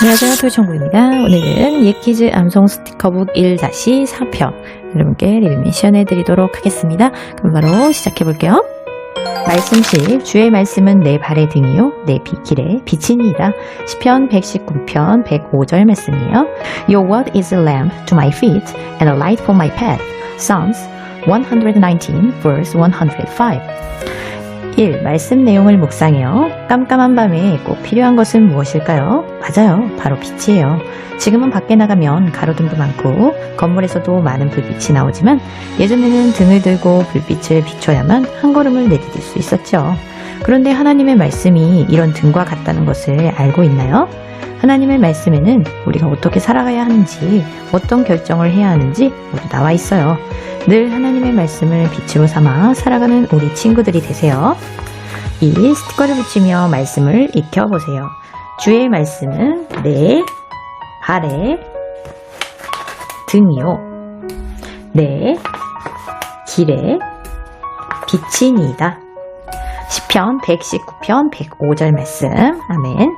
안녕하세요. 토이청구입니다. 오늘은 예키즈 암송 스티커북 1-4편 여러분께 리뷰 미션 해드리도록 하겠습니다. 그럼 바로 시작해볼게요. 말씀실 주의 말씀은 내 발의 등이요 내 비길의 빛이니이다. 시편 119편 105절 말씀이에요. Your word is a lamp to my feet and a light for my path. Psalms 119 verse 105 1. 말씀 내용을 묵상해요. 깜깜한 밤에 꼭 필요한 것은 무엇일까요? 맞아요. 바로 빛이에요. 지금은 밖에 나가면 가로등도 많고 건물에서도 많은 불빛이 나오지만 예전에는 등을 들고 불빛을 비춰야만 한 걸음을 내디딜 수 있었죠. 그런데 하나님의 말씀이 이런 등과 같다는 것을 알고 있나요? 하나님의 말씀에는 우리가 어떻게 살아가야 하는지, 어떤 결정을 해야 하는지 모두 나와 있어요. 늘 하나님의 말씀을 빛으로 삼아 살아가는 우리 친구들이 되세요. 이 스티커를 붙이며 말씀을 익혀보세요. 주의 말씀은 내 발의 등이요. 내 길의 빛이니이다. 시편 119편 105절 말씀. 아멘.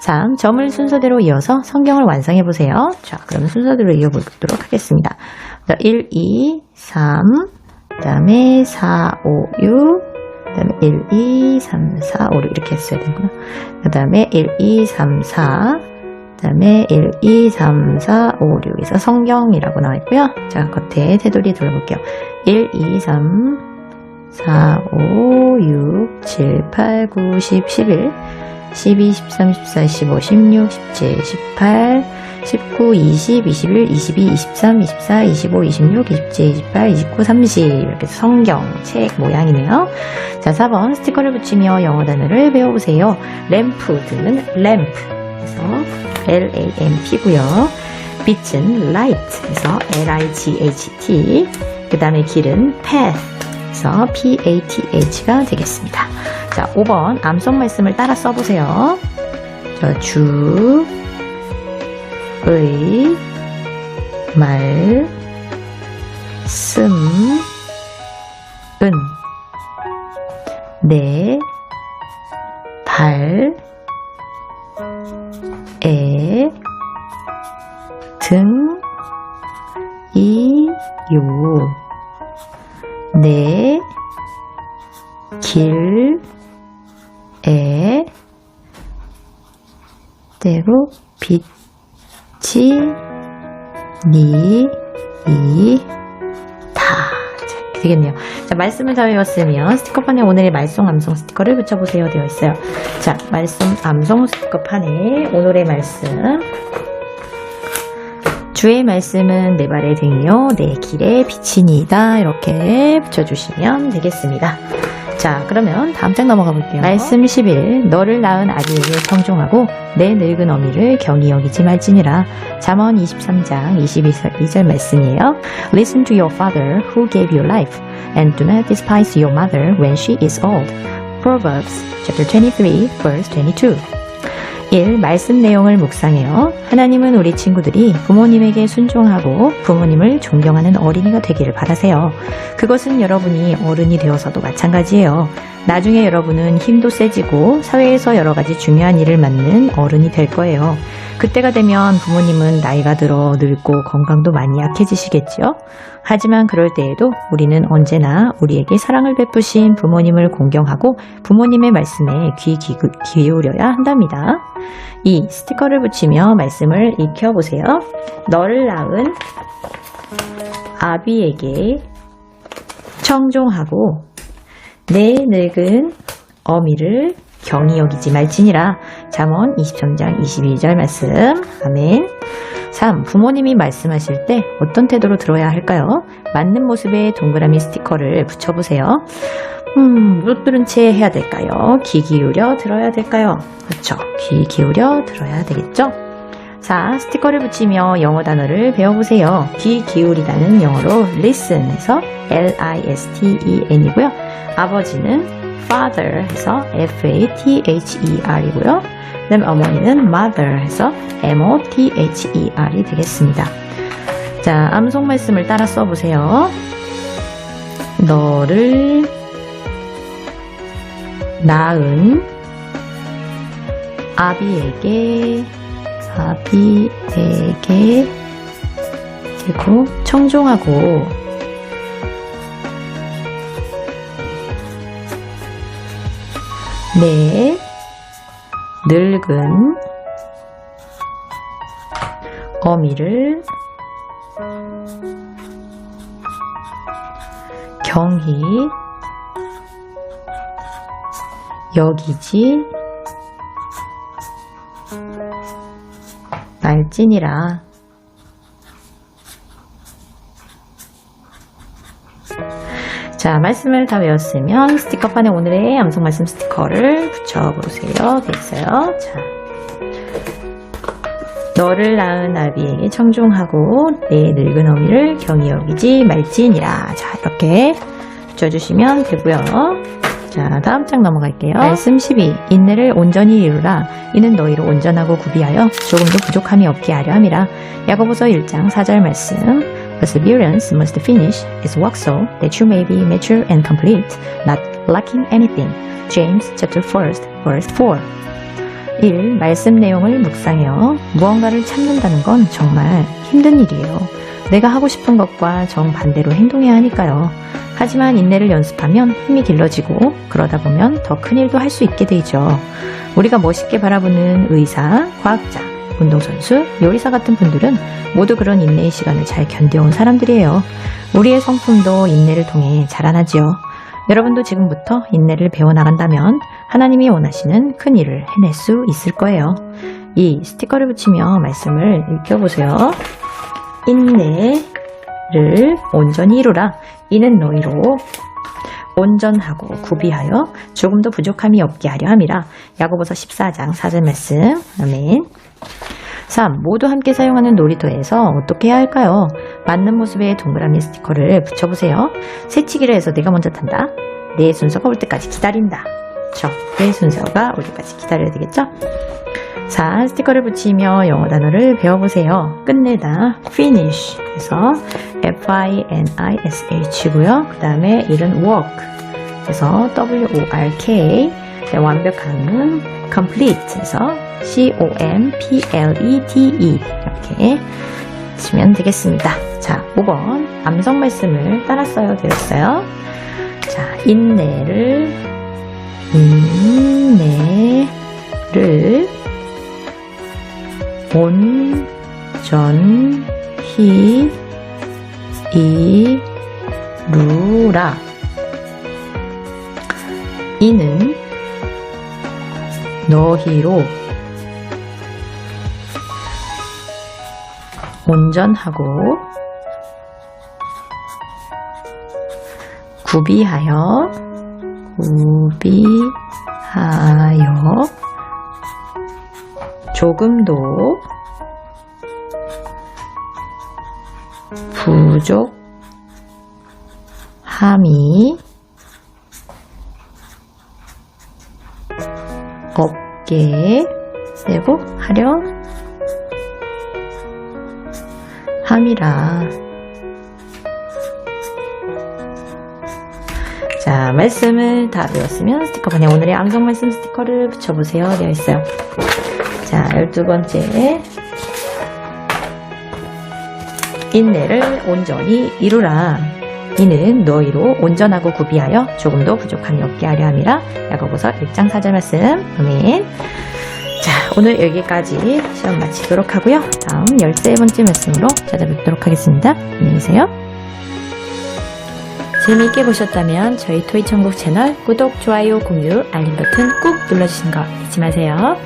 3. 점을 순서대로 이어서 성경을 완성해 보세요. 자, 그럼 순서대로 이어보도록 하겠습니다. 1, 2, 3, 그 다음에 4, 5, 6, 그 다음에 1, 2, 3, 4, 5, 6 이렇게 했어야 되는구나. 그 다음에 1, 2, 3, 4, 그 다음에 1, 2, 3, 4, 5, 6에서 성경이라고 나와 있고요. 자, 겉에 테두리 둘러볼게요. 1, 2, 3, 4, 5, 6, 7, 8, 9, 10, 11, 12, 13, 14, 15, 16, 17, 18, 19, 20, 21, 22, 23, 24, 25, 26, 27, 28, 29, 30 이렇게 성경, 책 모양이네요. 자, 4번 스티커를 붙이며 영어 단어를 배워보세요. 램프 등은 램프 그래서 L-A-M-P고요. 빛은 light 그래서 L-I-G-H-T 그 다음에 길은 path 그래서 P-A-T-H가 되겠습니다. 자, 5번 암송 말씀을 따라 써보세요. 자, 주, 의, 말, 씀, 은, 내, 발, 에, 등, 이, 요, 내, 길, 때로 빛이, 니, 이, 다. 되겠네요. 자, 말씀을 다 외웠으면 스티커판에 오늘의 말씀 암송 스티커를 붙여보세요. 되어 있어요. 자, 말씀 암송 스티커판에 오늘의 말씀. 주의 말씀은 내 발의 등이요 내 길의 빛이니이다 이렇게 붙여주시면 되겠습니다 자 그러면 다음 장 넘어가 볼게요 말씀 11 너를 낳은 아기에게 청종하고 내 늙은 어미를 경히 여기지 말지니라 잠언 23장 22절 말씀이에요 Listen to your father who gave you life and do not despise your mother when she is old Proverbs chapter 23 verse 22 1. 말씀 내용을 묵상해요. 하나님은 우리 친구들이 부모님에게 순종하고 부모님을 존경하는 어린이가 되기를 바라세요. 그것은 여러분이 어른이 되어서도 마찬가지예요. 나중에 여러분은 힘도 세지고 사회에서 여러 가지 중요한 일을 맡는 어른이 될 거예요. 그때가 되면 부모님은 나이가 들어 늙고 건강도 많이 약해지시겠죠? 하지만 그럴 때에도 우리는 언제나 우리에게 사랑을 베푸신 부모님을 공경하고 부모님의 말씀에 귀 기, 기울여야 한답니다. 2. 스티커를 붙이며 말씀을 익혀보세요. 너를 낳은 아비에게 청종하고 내 늙은 어미를 경히 여기지 말지니라. 잠언 23장 22절 말씀. 아멘. 3. 부모님이 말씀하실 때 어떤 태도로 들어야 할까요? 맞는 모습의 동그라미 스티커를 붙여보세요. 음, 못 들은 채 해야 될까요? 귀 기울여 들어야 될까요? 그렇죠. 귀 기울여 들어야 되겠죠? 4. 스티커를 붙이며 영어 단어를 배워보세요. 귀 기울이다는 영어로 listen에서 L-I-S-T-E-N이고요. 아버지는 father 해서 F-A-T-H-E-R 이고요. 그 다음에 어머니는 mother 해서 M-O-T-H-E-R이 되겠습니다. 자, 암송 말씀을 따라 써보세요. 너를 낳은 아비에게 아비에게 그리고 청종하고 내 늙은 어미를 경히 여기지 말지니라. 자, 말씀을 다 외웠으면 스티커판에 오늘의 암송 말씀 스티커를 붙여보세요. 됐어요. 자. 너를 낳은 아비에게 청종하고 내 늙은 어미를 경히 여기지 말지니라. 자, 이렇게 붙여주시면 되고요. 자, 다음 장 넘어갈게요. 말씀 12. 인내를 온전히 이루라. 이는 너희로 온전하고 구비하여 조금도 부족함이 없게 하려 함이라. 야고보서 1장 4절 말씀. Perseverance must finish its work so that you may be mature and complete, not lacking anything. James chapter 1, verse 4. 1. 말씀 내용을 묵상해요. 무언가를 참는다는 건 정말 힘든 일이에요. 내가 하고 싶은 것과 정반대로 행동해야 하니까요. 하지만 인내를 연습하면 힘이 길러지고 그러다 보면 더 큰 일도 할 수 있게 되죠. 우리가 멋있게 바라보는 의사, 과학자, 운동선수, 요리사 같은 분들은 모두 그런 인내의 시간을 잘 견뎌온 사람들이에요. 우리의 성품도 인내를 통해 자라나지요. 여러분도 지금부터 인내를 배워나간다면 하나님이 원하시는 큰 일을 해낼 수 있을 거예요. 이 스티커를 붙이며 말씀을 읽혀보세요. 인내 를 온전히 이루라. 이는 너희로 온전하고 구비하여 조금도 부족함이 없게 하려 함이라. 야고보서 14장 4절 말씀. 아멘. 3. 모두 함께 사용하는 놀이터에서 어떻게 해야 할까요? 맞는 모습의 동그라미 스티커를 붙여보세요. 새치기를 해서 내가 먼저 탄다. 내 순서가 올 때까지 기다린다. 저, 내 순서가 올 때까지 기다려야 되겠죠? 4. 스티커를 붙이며 영어 단어를 배워보세요. 끝내다, finish. 그래서 F-I-N-I-S-H고요. 그 다음에 일은 work. 그래서 W-O-R-K. 네, 완벽함은 complete. 그래서 C-O-M-P-L-E-T-E. 이렇게 하시면 되겠습니다. 자, 5번. 암성 말씀을 따라 써요. 되었어요. 자, 인내를, 인내를 온 전 히 이 루라. 이는 너희로 온전하고 구비하여 구비하여 조금도 부족함이 없게 되고 하려 함이라. 자, 말씀을 다 배웠으면 스티커판에 오늘의 암송 말씀 스티커를 붙여보세요. 되어 있어요. 자, 열두 번째. 인내를 온전히 이루라. 이는 너희로 온전하고 구비하여 조금도 부족함이 없게 하려 함이라. 야고보서 1장 4절 말씀. 아멘. 자, 오늘 여기까지 시험 마치도록 하고요. 다음 13번째 말씀으로 찾아뵙도록 하겠습니다. 안녕히 계세요. 재미있게 보셨다면 저희 토이천국 채널 구독, 좋아요, 공유, 알림 버튼 꾹 눌러주시는 거 잊지 마세요.